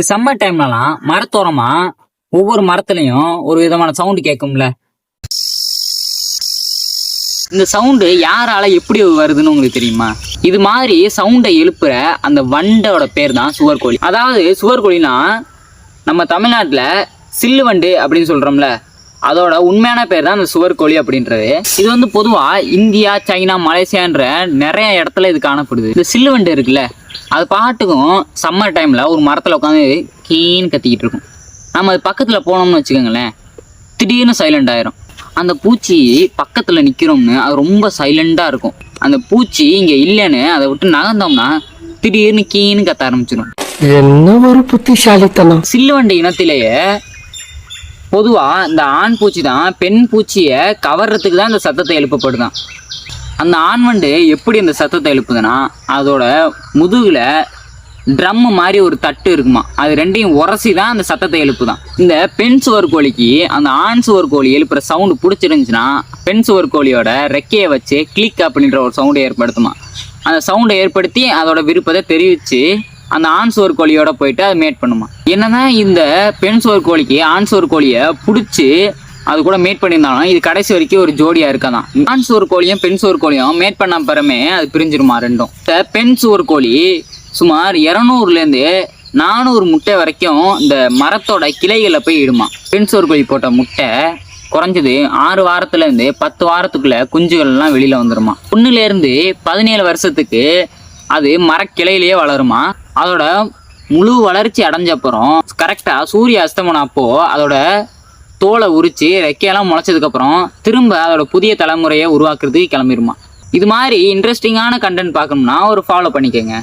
இந்த சம்மர் டைம்லலாம் மரத்தோரமா ஒவ்வொரு மரத்துலையும் ஒரு விதமான சவுண்டு கேட்கும்ல இந்த சவுண்டு யாரால எப்படி வருதுன்னு உங்களுக்கு தெரியுமா? இது மாதிரி சவுண்டை எழுப்புற அந்த வண்டோட பேர் தான் சுவர்கோழி அதாவது சுவர்கோழினா நம்ம தமிழ்நாட்டில் சில்லு வண்டு அப்படின்னு சொல்றோம்ல. அதோட உண்மையான பேர் தான் அந்த சுவர்கோழி அப்படின்றது. இது வந்து பொதுவாக இந்தியா சைனா மலேசியான்ற நிறைய இடத்துல இது காணப்படுது. இந்த சில்லுவண்டு இருக்குல்ல அது பாட்டுக்கும் சம்மர் டைமில் ஒரு மரத்தில் உட்காந்து கீன்னு கத்திக்கிட்டு இருக்கும். நம்ம அது பக்கத்தில் போனோம்னு வச்சுக்கோங்களேன் திடீர்னு சைலண்ட் ஆயிரும். அந்த பூச்சி பக்கத்தில் நிற்கிறோம்னு அது ரொம்ப சைலண்டாக இருக்கும். அந்த பூச்சி இங்கே இல்லைன்னு அதை விட்டு நகர்ந்தோம்னா திடீர்னு கீன்னு கத்த ஆரம்பிச்சிடும் என்ன ஒரு புத்திசாலித்தனம். சில்லுவண்டி இனத்திலேயே பொதுவாக இந்த ஆண் பூச்சி தான் பெண் பூச்சியை கவர்றதுக்கு தான் இந்த சத்தத்தை எழுப்பப்படுதான் அந்த ஆண் வண்டு எப்படி அந்த சத்தத்தை எழுப்புதுன்னா அதோட முதுகில் ட்ரம் மாதிரி ஒரு தட்டு இருக்குமா. அது ரெண்டையும் உரசி தான் அந்த சத்தத்தை எழுப்புதான் இந்த பெண் சுவர் கோழிக்கு அந்த ஆண் சுவர் கோழி எழுப்புற சவுண்டு பிடிச்சிருந்துச்சுன்னா பெண் சுவர் கோழியோட ரெக்கையை வச்சு கிளிக் அப்படின்ற ஒரு சவுண்டை ஏற்படுத்துமா. அந்த சவுண்டை ஏற்படுத்தி அதோட விருப்பத்தை தெரிவித்து அந்த ஆண் சோறு கோழியோட போயிட்டு அதை மேட் பண்ணுமா. என்னதான் இந்த பெண் சோறு கோழிக்கு ஆண் சோறு கோழியை பிடிச்சி அது கூட மேட் பண்ணியிருந்தாலும் இது கடைசி வரைக்கும் ஒரு ஜோடியா இருக்காதான். ஆண் சோறு கோழியும் பெண் சோறு கோழியும் மேட் பண்ண பிறமே அது பிரிஞ்சிருமா ரெண்டும். இந்த பெண் சோறு கோழி சுமார் இரநூறுலேருந்து நானூறு முட்டை வரைக்கும் இந்த மரத்தோட கிளைகளில் போய் இடுமா. பெண் சோறு கோழி போட்ட முட்டை குறைஞ்சது ஆறு வாரத்துலேருந்து பத்து வாரத்துக்குள்ள குஞ்சுகள்லாம் வெளியில் வெளியில வந்துருமா பதினேழு வருஷத்துக்கு அது மரக்கிளையிலேயே வளருமா. அதோட முழு வளர்ச்சி அடைஞ்ச அப்புறம் சூரிய அஸ்தமனம் அப்போது அதோட தோலை உரித்து ரெக்கையெல்லாம் முளைச்சதுக்கப்புறம் திரும்ப அதோட புதிய தலைமுறையை உருவாக்குறதுக்கு கிளம்பிருமா. இது மாதிரி இன்ட்ரெஸ்டிங்கான கண்டென்ட் பார்க்கணும்னா ஒரு ஃபாலோ பண்ணிக்கோங்க.